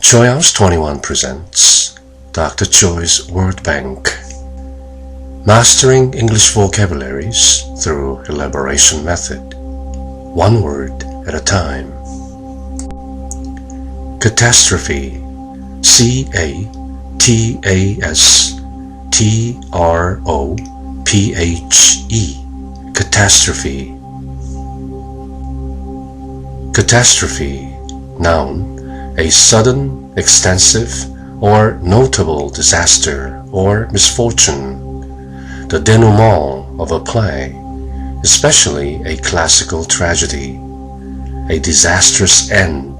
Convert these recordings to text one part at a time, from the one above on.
Joyhouse 21 presents Dr. Joy's Word Bank. Mastering English Vocabularies Through Elaboration Method. One word at a time. Catastrophe. C A T A S T R O P H E. Catastrophe. Catastrophe. Noun a sudden, extensive, or notable disaster or misfortune, the denouement of a play, especially a classical tragedy, a disastrous end.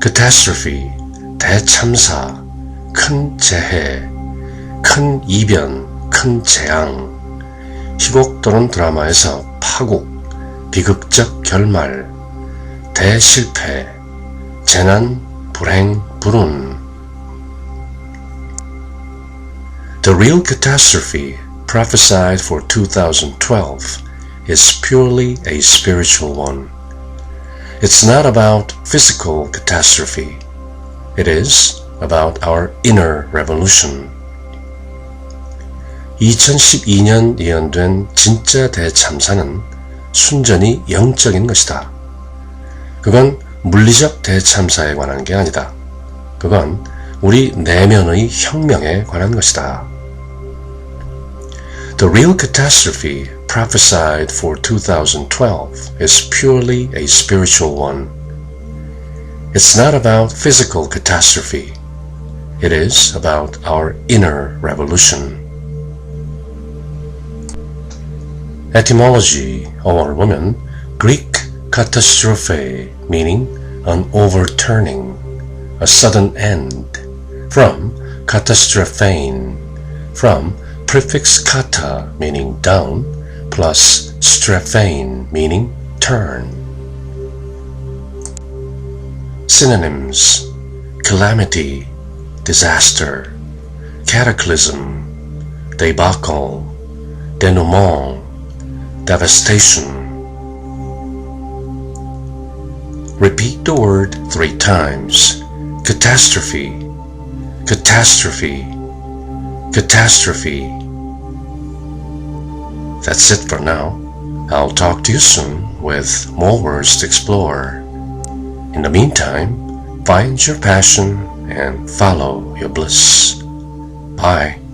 catastrophe, 대참사, 큰 재해, 큰 이변, 큰 재앙, 희곡 또는 드라마에서 파국, 비극적 결말, 대실패, 재난, 불행, 불운. The real catastrophe prophesied for 2012 is purely a spiritual one. It's not about physical catastrophe. It is about our inner revolution. 2012년 예언된 진짜 대참사는 순전히 영적인 것이다. 그건 물리적 대참사에 관한 게 아니다. 그건 우리 내면의 혁명에 관한 것이다. The real catastrophe prophesied for 2012 is purely a spiritual one. It's not about physical catastrophe. It is about our inner revolution. Etymology 어원을 보면 Greek catastrophe meaning an overturning, a sudden end, from katastrophane, from prefix kata meaning down, plus straphane meaning turn. Synonyms Calamity, disaster, cataclysm, debacle, denouement, devastation, Repeat the word three times. Catastrophe, catastrophe, catastrophe. That's it for now. I'll talk to you soon with more words to explore. In the meantime, find your passion and follow your bliss. Bye.